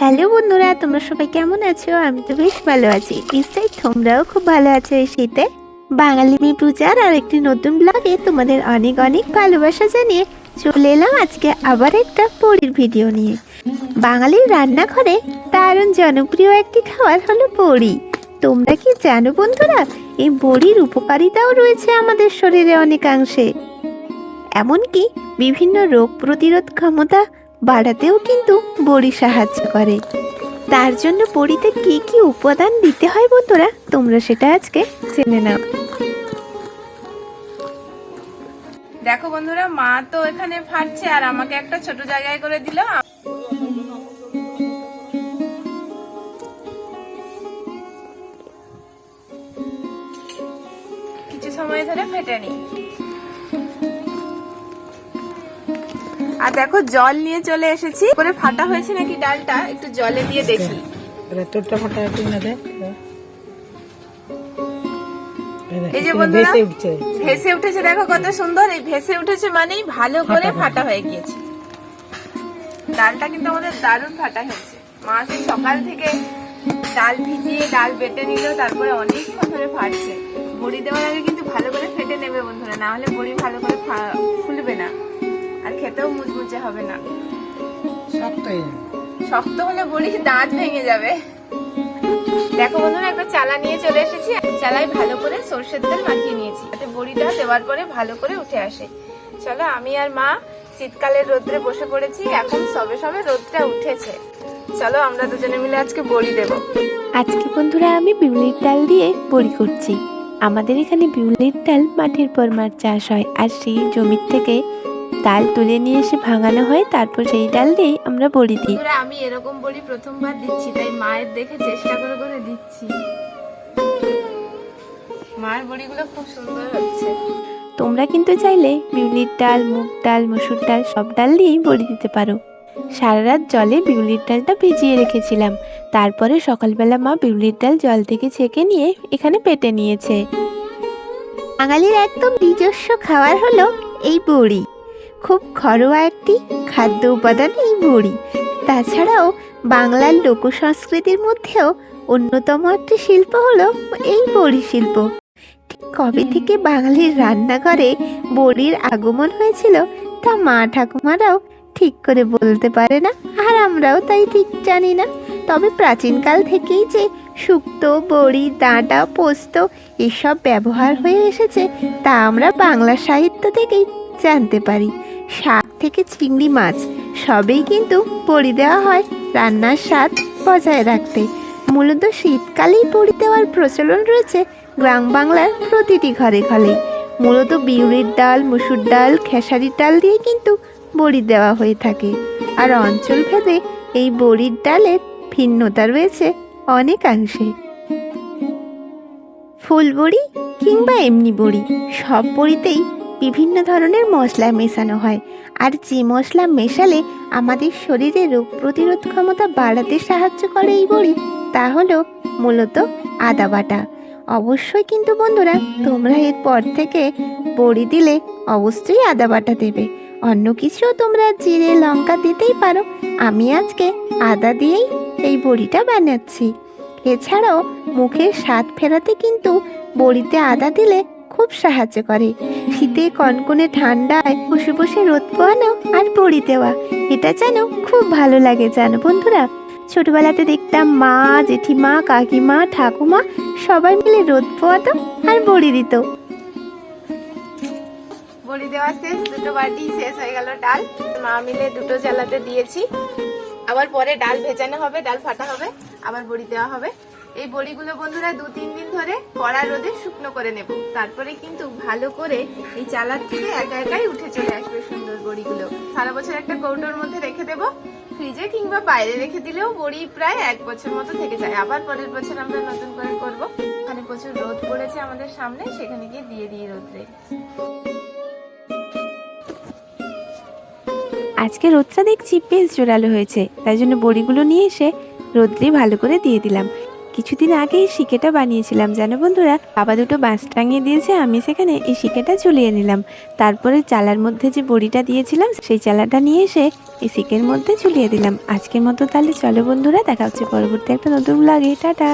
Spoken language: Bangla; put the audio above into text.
হ্যালো বন্ধুরা, তোমরা সবাই কেমন আছো? আমি তো বেশ ভালো আছি। নিশ্চয়ই তোমরাও খুব ভালো আছো এই শীতে। বাঙালি মেয়ে পূজার আর একটি নতুন ব্লগে তোমাদের অনেক অনেক ভালোবাসা জানিয়ে চলে এলাম আজকে আবার একটা পরির ভিডিও নিয়ে। বাঙালির রান্নাঘরে দারুণ জনপ্রিয় একটি খাবার হলো বড়ি। তোমরা কি জানো বন্ধুরা, এই বড়ির উপকারিতাও রয়েছে আমাদের শরীরে অনেকাংশে। এমনকি বিভিন্ন রোগ প্রতিরোধ ক্ষমতা বাড়াতেও কিন্তু বড়ি সাহায্য করে। তার জন্য বড়িতে কি কি উপাদান দিতে হয় বন্ধুরা, তোমরা সেটা আজকে জেনে নাও। দেখো বন্ধুরা, মা তো এখানে ফাটছে আর আমাকে একটা ছোট জায়গায় করে দিল। কিছু সময় ধরে ফেটে নি। আর দেখো জল নিয়ে চলে এসেছি। করে ফাটা হয়েছে নাকি ডালটা? একটু জলে দিয়ে দেখি। তোরটা ফাটা একটু না দে এই যে বন্ধুরা ভেসে উঠেছে। দেখো কত সুন্দর। এই ভেসে উঠেছে মানেই ভালো করে ফাটা। হয়ে গিয়েছে। ডালটা কিন্তু আমাদের দারুণ ফাটা হয়েছে। মা সেই সকাল থেকে ডাল ভিজিয়ে ডাল বেটে নিল তারপরে অনেকক্ষণ ধরে ফাটছে। বড়ি দেওয়ার আগে কিন্তু ভালো করে ফেটে নেবে বন্ধুরা না হলে বড়ি ভালো করে ফুলবে না। খেতেও মুচমুচে হবে না। শক্ত হয়ে যাবে। শক্ত হলে বড়ি দাঁত ভেঙে যাবে। দেখো বন্ধুরা একটা চালা নিয়ে চলে এসেছি। চালায় ভালো করে সর্ষের তেল মাখিয়ে নিয়েছি। যাতে বড়িটা দেওয়ার পরে ভালো করে উঠে আসে। চলো আমি আর মা শীতকালের রোদ্রে বসে পড়েছি। এখন সবে সবে রোদটা উঠেছে। চলো আমরা দুজনে মিলে আজকে বড়ি দেবো। আজকে বন্ধুরা আমি বিউলির ডাল দিয়ে বড়ি করছি। আমাদের এখানে বিউলির ডাল মাঠের পর মাঠ চাষ হয়। আর সেই জমির থেকে ডাল তুলে নিয়ে এসে ভাঙানো হয় তারপর সেই ডাল দিয়ে আমরা বড়ি দিই। আমি এরকম বলি প্রথমবার দিচ্ছি তাই মায়ের দেখে চেষ্টা করে করে দিচ্ছি। মায়ের বড়িগুলো খুব সুন্দর হচ্ছে। তোমরা কিন্তু চাইলে বিউলির ডাল মুগ ডাল মসুর ডাল সব ডাল দিয়েই বড়ি দিতে পারো। সারা রাত জলে বিউলির ডালটা ভিজিয়ে রেখেছিলাম। তারপরে সকালবেলা মা বিউলির ডাল জল থেকে ছেঁকে নিয়ে এখানে পেটে নিয়েছে। বাঙালির একদম নিজস্ব খাবার হলো এই বড়ি। খুব ঘরোয়া একটি খাদ্য উপাদান এই বড়ি তাছাড়াও বাংলার লোক সংস্কৃতির মধ্যেও অন্যতম একটি শিল্প হলো এই বড়ি শিল্প। ঠিক কবে থেকে বাঙালির রান্নাঘরে বড়ির আগমন হয়েছিল তা মা ঠাকুমারাও ঠিক করে বলতে পারে না, আর আমরাও তাই ঠিক জানি না। তবে প্রাচীনকাল থেকেই যে শুক্তো, বড়ি, ডাঁটা, পোস্ত এসব ব্যবহার হয়ে এসেছে তা আমরা বাংলা সাহিত্য থেকেই জানতে পারি। শাক থেকে চিংড়ি মাছ, সবেই কিন্তু বড়ি দেওয়া হয় রান্নার স্বাদ বজায় রাখতে। মূলত শীতকালেই বড়ি দেওয়ার প্রচলন রয়েছে গ্রাম বাংলার প্রতিটি ঘরে ঘরে। মূলত বিউলির ডাল, মুসুর ডাল, খেসারির ডাল দিয়ে কিন্তু বড়ি দেওয়া হয়ে থাকে। আর অঞ্চল ভেদে এই বড়ির ডালের ভিন্নতা রয়েছে অনেকাংশে। ফুল বড়ি কিংবা এমনি বড়ি সব বড়িতেই বিভিন্ন ধরনের মশলা মেশানো হয়। আর যে মশলা মেশালে আমাদের শরীরে রোগ প্রতিরোধ ক্ষমতা বাড়াতে সাহায্য করে এই বড়ি, তা হলো মূলত আদা বাটা। অবশ্যই কিন্তু বন্ধুরা, তোমরা এরপর থেকে বড়ি দিলে অবশ্যই আদা বাটা দেবে। অন্য কিছুও তোমরা জিরে, লঙ্কা দিতেই পারো। আমি আজকে আদা দিয়েই এই বড়িটা বানাচ্ছি। এছাড়াও মুখের স্বাদ ফেরাতে কিন্তু বড়িতে আদা দিলে খুব সাহায্য করে। শীতে কনকনে ঠান্ডায় বসে বসে রোদ পোয়ানো আর বড়ি দেওয়া। এটা যেন খুব ভালো লাগে, জানো বন্ধুরা? ছোটবেলাতে দেখতাম মা, জেঠিমা, কাকিমা, ঠাকুমা সবাই মিলে রোদ পোয়াতো আর বড়ি দিত। বড়ি দেওয়া শেষ, দুটো বাটি শেষ হয়ে গেল ডাল। মা মিলে দুটো জ্বালাতে দিয়েছি। আবার পরে ডাল ভেজানো হবে, ডাল ফাটা হবে, আবার বড়ি দেওয়া হবে। এই বড়িগুলো বন্ধুরা দু, তিন দিন ধরে কড়া রোদে শুকনো করে নেব। তারপরে কিন্তু ভালো করে এই চালার থেকে একা একাই উঠে চলে আসবে সুন্দর বড়িগুলো। সারা বছর একটা কৌটোর মধ্যে রেখে দেবো। ফ্রিজে কিংবা বাইরে রেখে দিলেও বড়ি প্রায় এক বছর মতো থেকে যায়। আবার পরের বছর আমরা নতুন করে করব। এখানে প্রচুর রোদ পড়েছে আমাদের সামনে, সেখানে গিয়ে দিয়ে দিই রোদ্রে। আজকে রোদটা দেখছি বেশ জোরালো হয়েছে। তাই জন্য বড়িগুলো নিয়ে এসে রোদ্রে ভালো করে দিয়ে দিলাম। কিছুদিন আগেই শিকেটা বানিয়েছিলাম, জানো বন্ধুরা? বাবা দুটো বাঁশ টাঙিয়ে দিয়েছে, আমি সেখানে এই শিকেটা ঝুলিয়ে নিলাম। তারপরে চালার মধ্যে যে বড়িটা দিয়েছিলাম, সেই চালাটা নিয়ে এসে এই শিকের মধ্যে ঝুলিয়ে দিলাম। আজকের মতো তাহলে চলো বন্ধুরা, দেখা হচ্ছে পরবর্তী একটা নতুন লাগে টাটা!